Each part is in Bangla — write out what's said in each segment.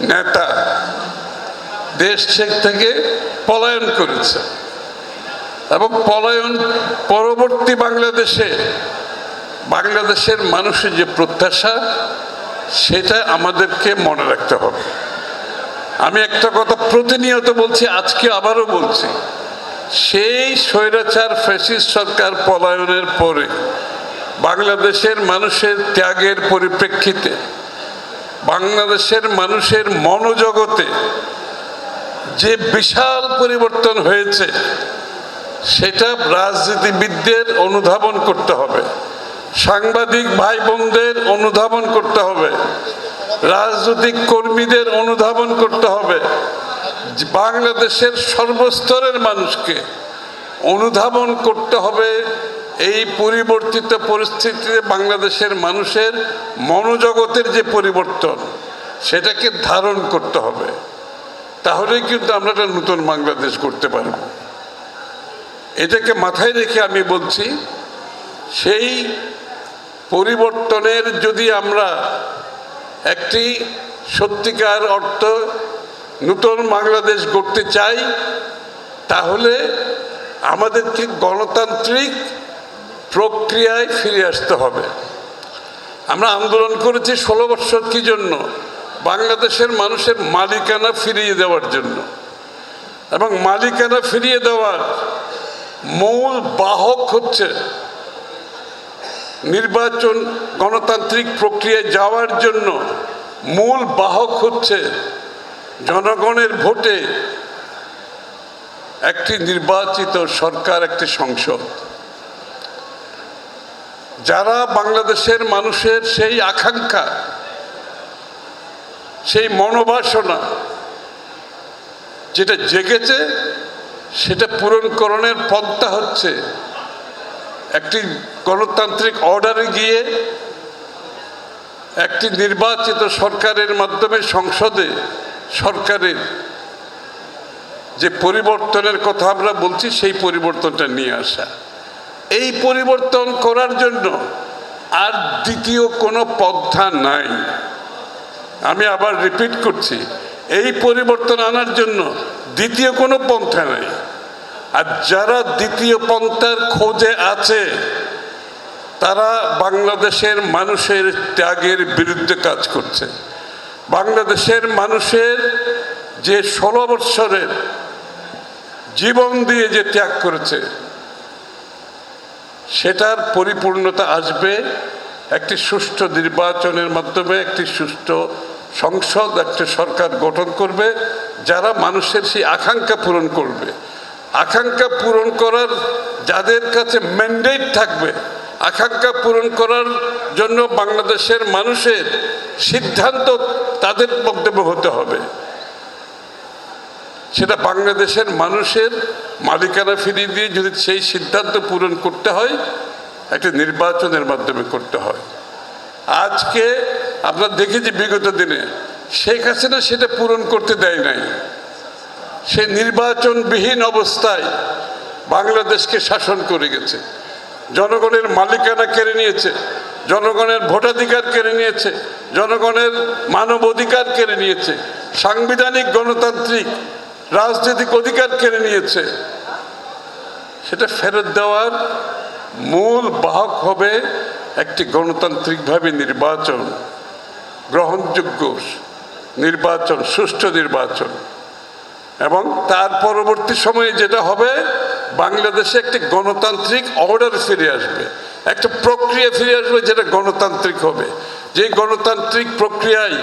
নেতা দেশ থেকে পলায়ন করেছে। এবং পলায়ন পরবর্তী বাংলাদেশে, বাংলাদেশের মানুষের যে প্রত্যাশা, সেটা আমাদেরকে মনে রাখতে হবে। আমি একটা কথা প্রতিনিয়ত বলছি, আজকে আবারও বলছি, সেই স্বৈরাচার ফ্যাসিস্ট সরকার পলায়নের পরে বাংলাদেশের মানুষের ত্যাগের পরিপ্রেক্ষিতে বাংলাদেশের মানুষের মনোজগতে যে বিশাল পরিবর্তন হয়েছে, সেটা রাজনীতিবিদদের অনুধাবন করতে হবে, সাংবাদিক ভাই বোনদের অনুধাবন করতে হবে, রাজনৈতিক কর্মীদের অনুধাবন করতে হবে বাংলাদেশের সর্বস্তরের মানুষকে অনুধাবন করতে হবে এই পরিবর্তিত পরিস্থিতিতে বাংলাদেশের মানুষের মনোজগতের যে পরিবর্তন, সেটাকে ধারণ করতে হবে। তাহলেই কিন্তু আমরা একটা নতুন বাংলাদেশ করতে পারব। এটাকে মাথায় রেখে আমি বলছি, সেই পরিবর্তনের যদি আমরা একটি সত্যিকার অর্থ নতুন বাংলাদেশ গড়তে চাই, তাহলে আমাদেরকে গণতান্ত্রিক প্রক্রিয়ায় ফিরে আসতে হবে। আমরা আন্দোলন করেছি ষোলো বছর কি জন্য? বাংলাদেশের মানুষের মালিকানা ফিরিয়ে দেওয়ার জন্য। এবং মালিকানা ফিরিয়ে দেওয়ার মূল বাহক হচ্ছে নির্বাচন গণতান্ত্রিক প্রক্রিয়ায় যাওয়ার জন্য মূল বাহক হচ্ছে জনগণের ভোটে একটি নির্বাচিত সরকার, একটি সংসদ। যারা বাংলাদেশের মানুষের সেই আকাঙ্ক্ষা, সেই মনোবাসনা, যেটা জেগেছে, সেটা পূরণকরণের পন্থা হচ্ছে একটি গণতান্ত্রিক অর্ডারে গিয়ে একটি নির্বাচিত সরকারের মাধ্যমে সংসদে সরকারের যে পরিবর্তনের কথা আমরা বলছি, সেই পরিবর্তনটা নিয়ে আসা। এই পরিবর্তন করার জন্য আর দ্বিতীয় কোনো পন্থা নাই। আমি আবার রিপিট করছি, এই পরিবর্তন আনার জন্য দ্বিতীয় কোনো পন্থা নাই। আর যারা দ্বিতীয় পন্থার খোঁজে আছে, তারা বাংলাদেশের মানুষের ত্যাগের বিরুদ্ধে কাজ করছে। বাংলাদেশের মানুষের যে ষোলো বৎসরের জীবন দিয়ে যে ত্যাগ করেছে সেটার পরিপূর্ণতা আসবে একটি সুষ্ঠু নির্বাচনের মাধ্যমে, একটি সুষ্ঠু সংসদ, একটি সরকার গঠন করবে, যারা মানুষের সেই আকাঙ্ক্ষা পূরণ করবে। আকাঙ্ক্ষা পূরণ করার যাদের কাছে ম্যান্ডেট থাকবে, আকাঙ্ক্ষা পূরণ করার জন্য বাংলাদেশের মানুষের সিদ্ধান্ত তাদের বক্তব্য হতে হবে। সেটা বাংলাদেশের মানুষের মালিকানা ফিরিয়ে দিয়ে যদি সেই সিদ্ধান্ত পূরণ করতে হয়, একটা নির্বাচনের মাধ্যমে করতে হয়। আজকে আমরা দেখেছি বিগত দিনে শেখ হাসিনা সেটা পূরণ করতে দেয় নাই। সে নির্বাচনবিহীন অবস্থায় বাংলাদেশকে শাসন করে গেছে। জনগণের মালিকানা কেড়ে নিয়েছে, জনগণের ভোটাধিকার কেড়ে নিয়েছে, জনগণের মানব অধিকার কেড়ে নিয়েছে, সাংবিধানিক, গণতান্ত্রিক রাজনৈতিক অধিকার কেড়ে নিয়েছে। সেটা ফেরত দেওয়ার মূল বাহক হবে একটি গণতান্ত্রিকভাবে নির্বাচন, গ্রহণযোগ্য নির্বাচন, সুষ্ঠু নির্বাচন। এবং তার পরবর্তী সময়ে যেটা হবে, বাংলাদেশে একটি গণতান্ত্রিক অর্ডার ফিরে আসবে। একটা প্রক্রিয়া ফিরে আসবে যেটা গণতান্ত্রিক হবে। যে গণতান্ত্রিক প্রক্রিয়ায়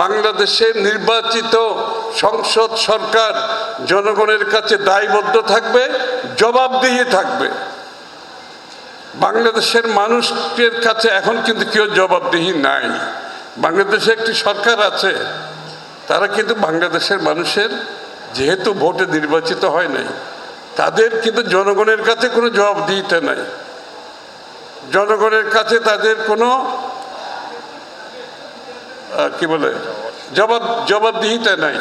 বাংলাদেশের নির্বাচিত সংসদ সরকার জনগণের কাছে দায়বদ্ধ থাকবে, জবাবদিহি থাকবে। বাংলাদেশের মানুষের কাছে এখন কিন্তু কেউ জবাবদিহি নাই। বাংলাদেশে একটি সরকার আছে, তারা কিন্তু বাংলাদেশের মানুষের যেহেতু ভোটে নির্বাচিত হয় নাই, তাদের কিন্তু জনগণের কাছে কোনো জবাবদিহিতা নাই। জনগণের কাছে তাদের কোনো কি বলে, জবাব, জবাবদিহিতা নাই।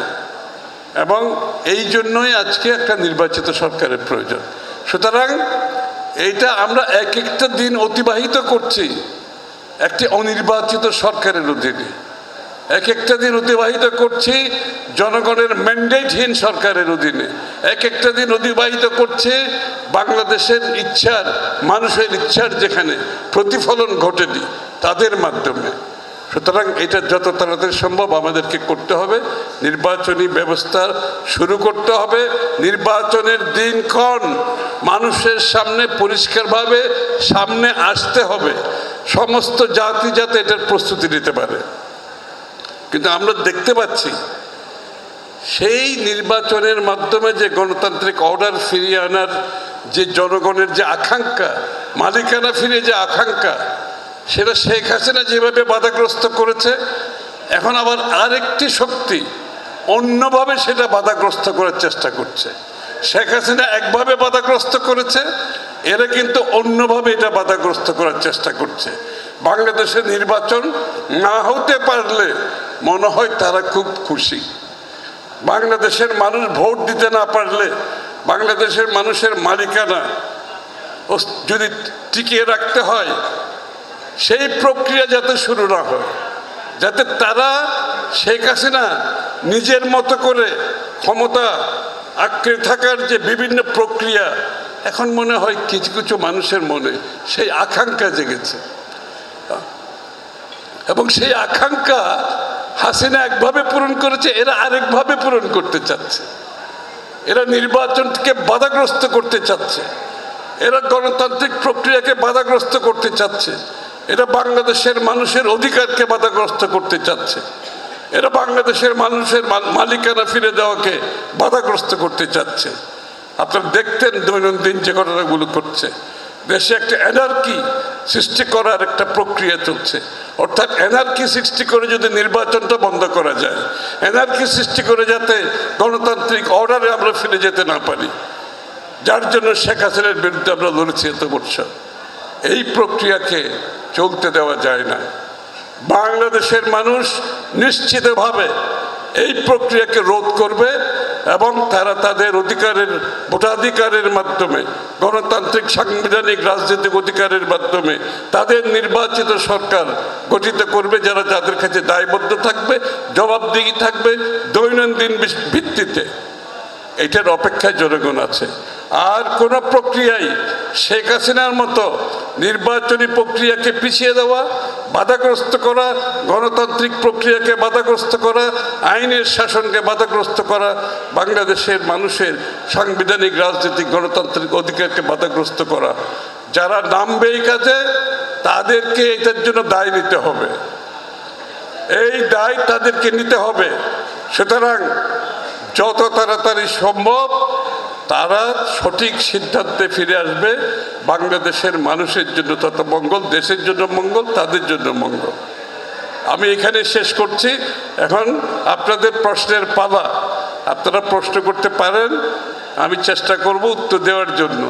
এবং এই জন্যই আজকে একটা নির্বাচিত সরকারের প্রয়োজন। সুতরাং এইটা আমরা এক একটা দিন অতিবাহিত করছি একটি অনির্বাচিত সরকারের অধীনে। এক একটা দিন অতিবাহিত করছি জনগণের ম্যান্ডেটহীন সরকারের অধীনে। এক একটা দিন অতিবাহিত করছে বাংলাদেশের ইচ্ছার, মানুষের ইচ্ছার যেখানে প্রতিফলন ঘটেনি, তাদের মাধ্যমে। সুতরাং এটা যত তাড়াতাড়ি সম্ভব আমাদেরকে করতে হবে। নির্বাচনী ব্যবস্থা শুরু করতে হবে। নির্বাচনের দিনক্ষণ মানুষের সামনে পরিষ্কারভাবে সামনে আসতে হবে। সমস্ত জাতি যাতে এটার প্রস্তুতি নিতে পারে। কিন্তু আমরা দেখতে পাচ্ছি, সেই নির্বাচনের মাধ্যমে যে গণতান্ত্রিক অর্ডার ফিরিয়ে আনার যে জনগণের যে আকাঙ্ক্ষা, মালিকানা ফিরে যে আকাঙ্ক্ষা সেটা শেখ হাসিনা যেভাবে বাধাগ্রস্ত করেছে, এখন আবার আরেকটি শক্তি অন্যভাবে সেটা বাধাগ্রস্ত করার চেষ্টা করছে। শেখ হাসিনা একভাবে বাধাগ্রস্ত করেছে, এরা কিন্তু অন্যভাবে এটা বাধাগ্রস্ত করার চেষ্টা করছে। বাংলাদেশের নির্বাচন না হতে পারলে মনে হয় তারা খুব খুশি। বাংলাদেশের মানুষ ভোট দিতে না পারলে বাংলাদেশের মানুষের মালিকানা যদি টিকিয়ে রাখতে হয় সেই প্রক্রিয়া যাতে শুরু না হয়, যাতে তারা শেখ হাসিনা নিজের মতো করে ক্ষমতা আঁকড়ে থাকার যে বিভিন্ন প্রক্রিয়া, এখন মনে হয় কিছু কিছু মানুষের মনে সেই আকাঙ্ক্ষা জেগেছে। এবং সেই আকাঙ্ক্ষা হাসিনা একভাবে পূরণ করেছে, এরা আরেকভাবে পূরণ করতে চাচ্ছে। এরা নির্বাচনকে বাধাগ্রস্ত করতে চাচ্ছে। এরা গণতান্ত্রিক প্রক্রিয়াকে বাধাগ্রস্ত করতে চাচ্ছে। এরা বাংলাদেশের মানুষের অধিকারকে বাধাগ্রস্ত করতে চাচ্ছে। এরা বাংলাদেশের মানুষের মালিকানা ফিরে দেওয়াকে বাধাগ্রস্ত করতে চাচ্ছে। আপনারা দেখতেন দৈনন্দিন যে ঘটনাগুলো করছে দেশে একটা এনার্কি সৃষ্টি করার একটা প্রক্রিয়া চলছে। অর্থাৎ এনার্কি সৃষ্টি করে যদি নির্বাচনটা বন্ধ করা যায়, এনার্কি সৃষ্টি করে যাতে গণতান্ত্রিক অর্ডারে আমরা ফিরে যেতে না পারি, যার জন্য শেখ হাসিনার বিরুদ্ধে আমরা লড়েছি এত বছর। এই প্রক্রিয়াকে চলতে দেওয়া যায় না। বাংলাদেশের মানুষ নিশ্চিতভাবে এই প্রক্রিয়াকে রোধ করবে এবং তারা তাদের অধিকারের, ভোটাধিকারের মাধ্যমে, গণতান্ত্রিক, সাংবিধানিক, রাজনৈতিক অধিকারের মাধ্যমে তাদের নির্বাচিত সরকার গঠিত করবে, যারা তাদের কাছে দায়বদ্ধ থাকবে, জবাবদিহি থাকবে দৈনন্দিন ভিত্তিতে। এটার অপেক্ষায় জনগণ আছে। আর কোন প্রক্রিয়াই শেখ হাসিনার মতো নির্বাচনী প্রক্রিয়াকে পিছিয়ে দেওয়া, বাধাগ্রস্ত করা, গণতান্ত্রিক প্রক্রিয়াকে বাধাগ্রস্ত করা, আইনের শাসনকে বাধাগ্রস্ত করা, বাংলাদেশের মানুষের সাংবিধানিক, রাজনৈতিক, গণতান্ত্রিক অধিকারকে বাধাগ্রস্ত করা। যারা নামবে এই কাজে, তাদেরকে এটার জন্য দায় নিতে হবে। এই দায় তাদেরকে নিতে হবে। সুতরাং যত তাড়াতাড়ি সম্ভব তারা সঠিক সিদ্ধান্তে ফিরে আসবে। বাংলাদেশের মানুষের জন্য তত মঙ্গল দেশের জন্য মঙ্গল তাদের জন্য মঙ্গল। আমি এখানে শেষ করছি। এখন আপনাদের প্রশ্নের পালা। আপনারা প্রশ্ন করতে পারেন আমি চেষ্টা করব উত্তর দেওয়ার জন্য।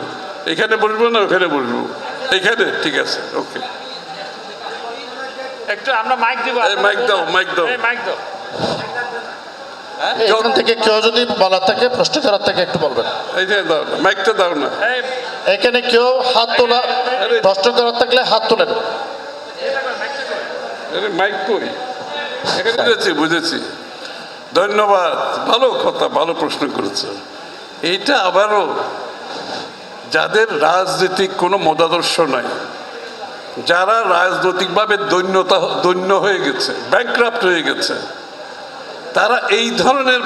এখানে বসবো না ওখানে বসবো? এখানে? ঠিক আছে ওকে। একটু আমরা মাইক দিব। মাইক দাও, মাইক দাও। মাইক দাও। এখান থেকে কেউ যদি বলার থাকে প্রশ্ন করার থাকে একটু বলবেন। এই যে মাইকটা দাও না। এখানে কেউ হাত তোলা প্রশ্ন করার থাকলে হাত তোলেন মাইক কই? বুঝেছি বুঝেছি। ধন্যবাদ ভালো কথা ভালো প্রশ্ন করেছে। এইটা আবারও যাদের রাজনৈতিক কোনো মতাদর্শ নাই যারা রাজনৈতিকভাবে দৈন্যতা দৈন্য হয়ে গেছে ব্যাংক্রাফ্ট হয়ে গেছে তারা এই ধরনের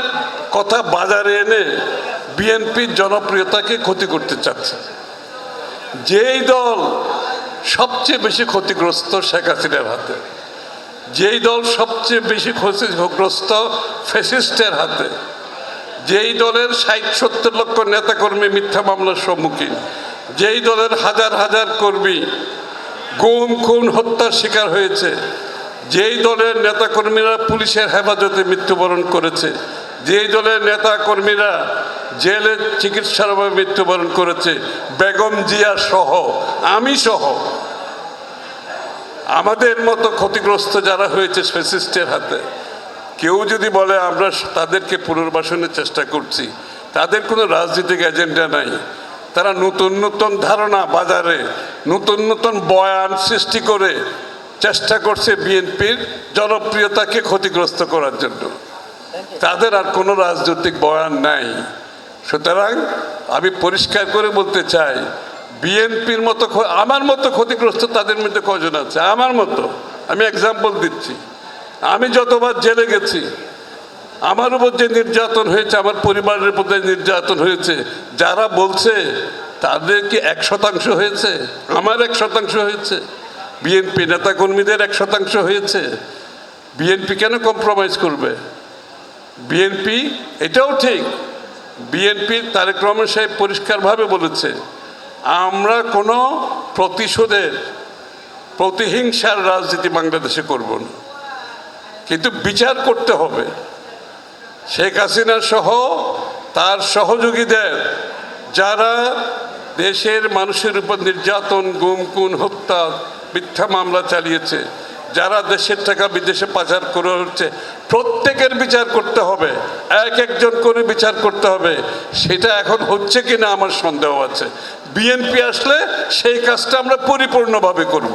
কথা বাজারে এনে বিএনপির জনপ্রিয়তাকে ক্ষতি করতে চাচ্ছে। যেই দল সবচেয়ে বেশি ক্ষতিগ্রস্ত শেখ হাসিনার হাতে। যেই দল সবচেয়ে বেশি ক্ষতিগ্রস্ত ফ্যাসিস্টের হাতে। যেই দলের ষাট সত্তর লক্ষ নেতাকর্মী মিথ্যা মামলার সম্মুখীন। যেই দলের হাজার হাজার কর্মী গুম, খুন, হত্যার শিকার হয়েছে। যেই দলের নেতাকর্মীরা পুলিশের হেফাজতে মৃত্যুবরণ করেছে, যেই দলের নেতাকর্মীরা জেলে চিকিৎসার অভাবে মৃত্যুবরণ করেছে, বেগম জিয়া সহ, আমি সহ, আমাদের মতো ক্ষতিগ্রস্ত যারা হয়েছে ফেসিস্টের হাতে, কেউ যদি বলে আমরা তাদেরকে পুনর্বাসনের চেষ্টা করছি, তাদের কোনো রাজনৈতিক এজেন্ডা নাই। তারা নতুন নতুন ধারণা বাজারে, নতুন নতুন বয়ান সৃষ্টি করে চেষ্টা করছে বিএনপির জনপ্রিয়তাকে ক্ষতিগ্রস্ত করার জন্য। তাদের আর কোনো রাজনৈতিক বয়ান নাই। সুতরাং আমি পরিষ্কার করে বলতে চাই, বিএনপির মতো আমার মতো ক্ষতিগ্রস্ত তাদের মধ্যে কজন আছে? আমার মতো। আমি এক্সাম্পল দিচ্ছি। আমি যতবার জেলে গেছি, আমার উপর যে নির্যাতন হয়েছে, আমার পরিবারের উপর যে নির্যাতন হয়েছে, যারা বলছে তাদের কি এক শতাংশ হয়েছে? আমার এক শতাংশ হয়েছে? বিএনপি নেতাকর্মীদের এক শতাংশ হয়েছে। বিএনপি কেন কম্প্রোমাইজ করবে? বিএনপি, এটাও ঠিক। বিএনপি তারেক রহমান সাহেব পরিষ্কারভাবে বলেছে, আমরা কোনো প্রতিশোধের, প্রতিহিংসার রাজনীতি বাংলাদেশে করব না। কিন্তু বিচার করতে হবে। শেখ হাসিনা সহ তার সহযোগীদের, যারা দেশের মানুষের উপর নির্যাতন, গুম, খুন, হত্যা মিথ্যা মামলা চালিয়েছে যারা দেশের টাকা বিদেশে পাচার করে হচ্ছে প্রত্যেকের বিচার করতে হবে এক একজন করে বিচার করতে হবে সেটা এখন হচ্ছে কি না আমার সন্দেহ আছে। বিএনপি আসলে সেই কাজটা আমরা পরিপূর্ণভাবে করব।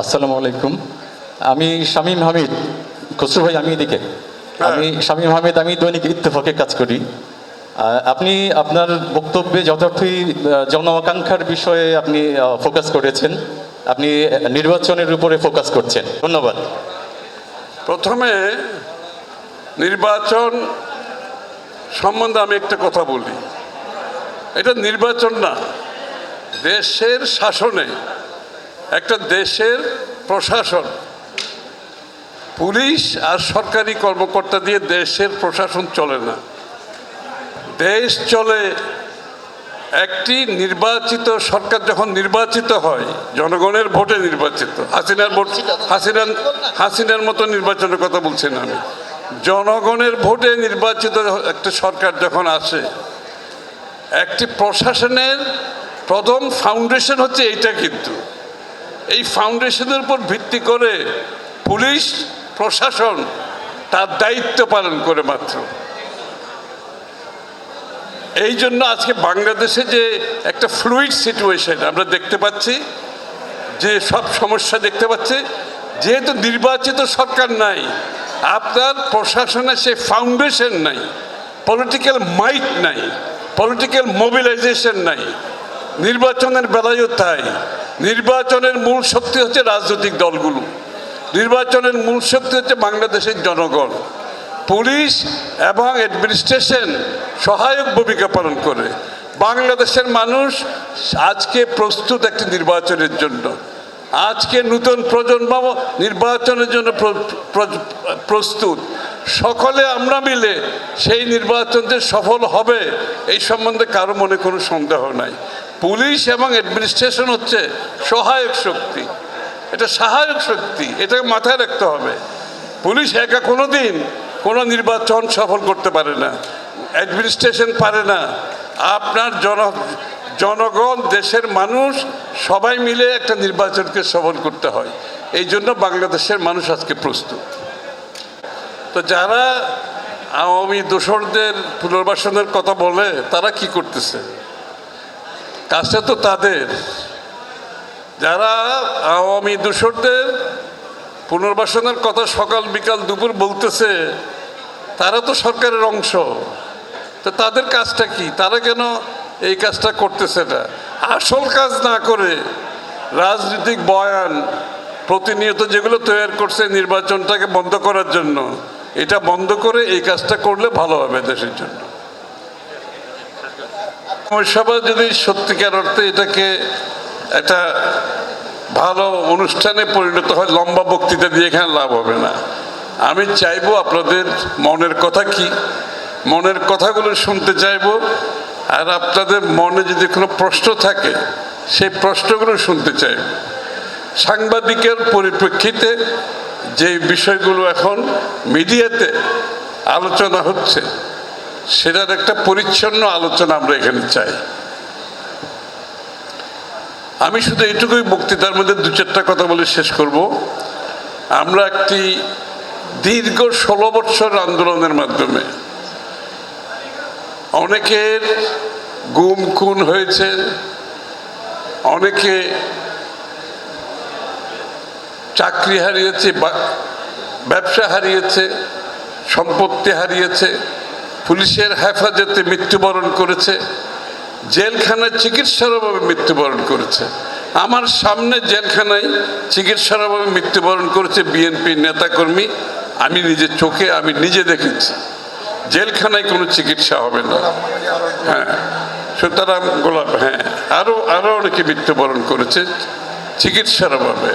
আসসালামু আলাইকুম। আমি শামীম হামিদ খসরু ভাই আমি এদিকে। আমি শামীম হামিদ আমি দৈনিক ইত্তেফাকে কাজ করি। আপনি আপনার বক্তব্যে যথার্থই আহ, জন আকাঙ্ক্ষার বিষয়ে আপনি ফোকাস করেছেন। আপনি নির্বাচনের উপরে ফোকাস করছেন। ধন্যবাদ। প্রথমে নির্বাচন সম্বন্ধে আমি একটা কথা বলি। এটা নির্বাচন না দেশের শাসনে একটা দেশের প্রশাসন। পুলিশ আর সরকারি কর্মকর্তা দিয়ে দেশের প্রশাসন চলে না। দেশ চলে, একটি নির্বাচিত সরকার যখন নির্বাচিত হয়, জনগণের ভোটে নির্বাচিত, হাসিনার ভোট, হাসিনার হাসিনার মতো নির্বাচনের কথা বলছি না আমি। জনগণের ভোটে নির্বাচিত একটা সরকার যখন আসে, একটি প্রশাসনের প্রথম ফাউন্ডেশন হচ্ছে এইটা কিন্তু। এই ফাউন্ডেশনের উপর ভিত্তি করে পুলিশ, প্রশাসন তার দায়িত্ব পালন করে মাত্র। এই জন্য আজকে বাংলাদেশে যে একটা ফ্লুইড সিচুয়েশন আমরা দেখতে পাচ্ছি যে সব সমস্যা দেখতে পাচ্ছি, যেহেতু নির্বাচিত সরকার নাই, আপনার প্রশাসনে সে ফাউন্ডেশন নাই পলিটিক্যাল মাইট নাই পলিটিক্যাল মোবিলাইজেশন নাই, নির্বাচনের বেলায়ও তাই, নির্বাচনের মূল শক্তি হচ্ছে রাজনৈতিক দলগুলো, নির্বাচনের মূল শক্তি হচ্ছে বাংলাদেশের জনগণ। পুলিশ এবং অ্যাডমিনিস্ট্রেশন সহায়ক ভূমিকা পালন করে। বাংলাদেশের মানুষ আজকে প্রস্তুত একটি নির্বাচনের জন্য। আজকে নতুন প্রজন্ম নির্বাচনের জন্য প্র- প্র- প্রস্তুত। সকলে আমরা মিলে সেই নির্বাচন যে সফল হবে, এই সম্বন্ধে কারও মনে কোনো সন্দেহ নাই। পুলিশ এবং অ্যাডমিনিস্ট্রেশন হচ্ছে সহায়ক শক্তি। এটা সহায়ক শক্তি, এটাকে মাথায় রাখতে হবে। পুলিশ একা কোনো দিন কোনো নির্বাচন সফল করতে পারে না। অ্যাডমিনিস্ট্রেশন পারে না। আপনার জন, জনগণ, দেশের মানুষ, সবাই মিলে একটা নির্বাচনকে সফল করতে হয়। এই জন্য বাংলাদেশের মানুষ আজকে প্রস্তুত। তো যারা আওয়ামী দোসরদের পুনর্বাসনের কথা বলে, তারা কি করতেছে? কাজটা তো তাদের। যারা আওয়ামী দোসরদের পুনর্বাসনের কথা সকাল, বিকাল, দুপুর বলতেছে, তারা তো সরকারের অংশ। তো তাদের কাজটা কি? তারা কেন এই কাজটা করতেছে না? আসল কাজ না করে রাজনৈতিক বয়ান প্রতিনিয়ত যেগুলো তৈরি করছে নির্বাচনটাকে বন্ধ করার জন্য, এটা বন্ধ করে এই কাজটা করলে ভালো হবে দেশের জন্য। সভা যদি সত্যিকার অর্থে এটাকে একটা ভালো অনুষ্ঠানে পরিণত হয়, লম্বা বক্তৃতা দিয়ে এখানে লাভ হবে না। আমি চাইব আপনাদের মনের কথা কি? মনের কথাগুলো শুনতে চাইব, আর আপনাদের মনে যদি কোনো প্রশ্ন থাকে, সেই প্রশ্নগুলো শুনতে চাইব। সাংবাদিকের পরিপ্রেক্ষিতে যে বিষয়গুলো এখন মিডিয়াতে আলোচনা হচ্ছে, সেটার একটা পরিচ্ছন্ন আলোচনা আমরা এখানে চাই। আমি শুধু এটুকুই বক্তৃতার মধ্যে দু চারটা কথা বলে শেষ করব। আমরা একটি দীর্ঘ ষোলো বৎসর আন্দোলনের মাধ্যমে অনেকের গুম, খুন হয়েছে, অনেকে চাকরি হারিয়েছে ব্যবসা হারিয়েছে, সম্পত্তি হারিয়েছে, পুলিশের হেফাজতে মৃত্যুবরণ করেছে। জেলখানায় চিকিৎসার অভাবে মৃত্যুবরণ করেছে। আমার সামনে জেলখানায় চিকিৎসার অভাবে মৃত্যুবরণ করেছে বিএনপি নেতাকর্মী। আমি নিজে চোখে, আমি নিজে দেখেছি। জেলখানায় কোনো চিকিৎসা হবে না। হ্যাঁ সুতরাং গোলাপ হ্যাঁ আরও আরও অনেকে মৃত্যুবরণ করেছে চিকিৎসার অভাবে।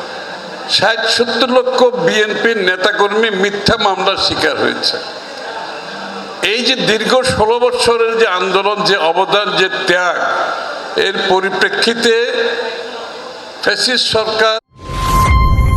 ষাট সত্তর লক্ষ বিএনপির নেতাকর্মী মিথ্যা মামলার শিকার হয়েছে। এই যে দীর্ঘ ষোলো বছরের যে আন্দোলন, যে অবদান, যে ত্যাগ, এর পরিপ্রেক্ষিতে ফ্যাসিস সরকার